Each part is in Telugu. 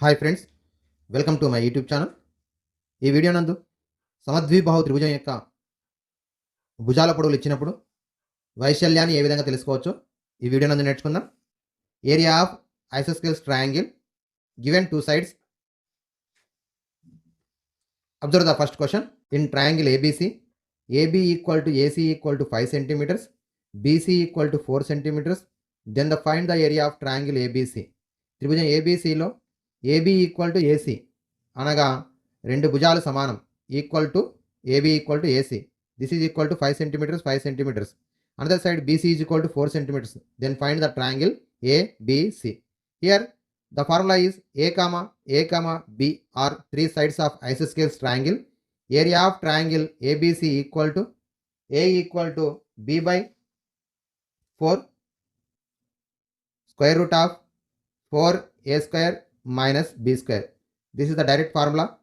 Hi friends welcome to my YouTube channel ఈ వీడియో నందు సమద్విభావ త్రిభుజం యొక్క భుజాల పొడవులు ఇచ్చినప్పుడు వైశాల్యాన్ని ఏ విధంగా తెలుసుకోవచ్చో ఈ వీడియో నందు నేర్చుకుందాం. Area of isosceles triangle given two sides observe the first question in triangle ABC AB equal to AC equal to five centimetres BC equal to four centimetres then the find the area of triangle ABC త్రిభుజం ఏబీసీలో ఏబీ ఈక్వల్ టు ఏసీ అనగా రెండు భుజాలు సమానం. Equal to AB equal to AC. This is equal to five centimetres five centimetres. Another side BC is equal to four centimetres. Then find the triangle ABC here the formula is a comma a comma b are three sides of isosceles triangle area of triangle ABC equal to a equal to b by four square root of four a square minus b square. This is the direct formula.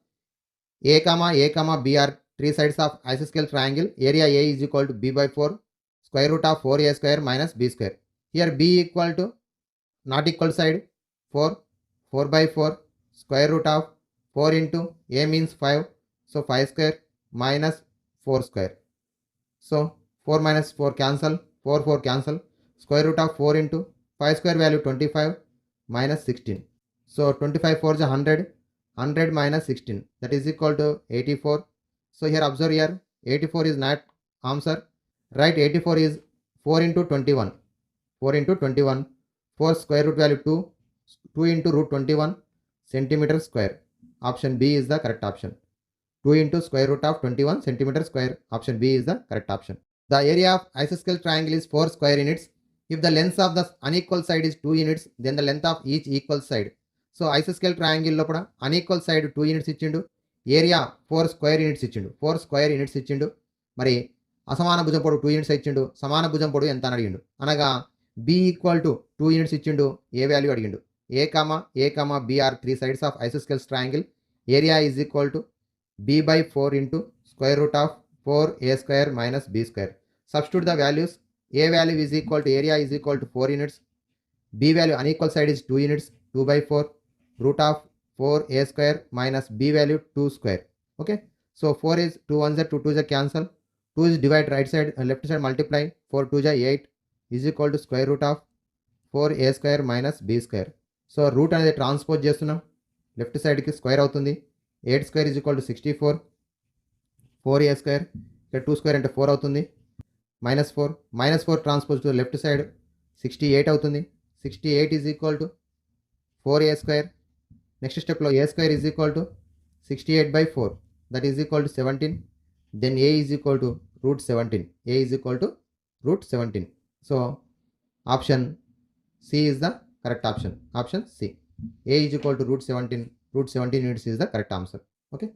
A comma A comma B are three sides of isosceles triangle. Area A is equal to B by 4 square root of 4A square minus B square. Here B equal to not equal side 4 4 by 4 square root of 4 into A means 5 so 5 square minus 4 square. So 4 minus 4 cancel 4 4 cancel square root of 4 into 5 square value 25 minus 16. So 25 4 is 100, 100 minus 16 that is equal to 84. So here observe here 84 is not answer. Right 84 is 4 into 21. 4 into 21. 4 square root value 2. 2 into root 21 centimeter square. Option B is the correct option. 2 into square root of 21 centimeter square. Option B is the correct option. The area of isosceles triangle is 4 square units. If the length of the unequal side is 2 units, then the length of each equal side so ఐసోస్కేల్ triangle లోపల అన్ఈక్వల్ సైడ్ టూ యూనిట్స్ ఇచ్చిండు. ఏరియా ఫోర్ స్క్వేర్ యూనిట్స్ ఇచ్చిండు. ఫోర్ స్క్వేర్ యూనిట్స్ ఇచ్చిండు. మరి అసమాన భుజం పొడు టూ యూనిట్స్ ఇచ్చిండు. సమాన భుజం పొడు ఎంత అని అడిగిండు. అనగా b equal to two units ఇచ్చిండు. ఏ వాల్యూ అడిగిండు. A comma a comma b are three sides of isosceles triangle area is equal to b by four into square root of four a square minus b square substitute the values a value is equal to area is equal to four units b value unequal side is two units two by four root of 4 a square minus b value 2 square. Okay? So 4 is 2 1 are 2 2 are cancel. 2 is divide right side and left side multiply. 4 2 are 8 is equal to square root of 4 a square minus b square. So root అనేది ట్రాన్స్పోజ్ చేస్తున్నాం. లెఫ్ట్ సైడ్కి స్క్వేర్ అవుతుంది. Eight square is equal to sixty four four a square ఇక్కడ టూ స్క్వేర్ అంటే ఫోర్ అవుతుంది. Minus four minus four transpose to left side sixty eight అవుతుంది. Sixty eight is equal to four a square next స్టెప్లో a square is equal to sixty eight by four that is equal to seventeen then a is equal to root seventeen a is equal to root seventeen so option C is the correct option option C a is equal to root seventeen root seventeen units is the correct answer okay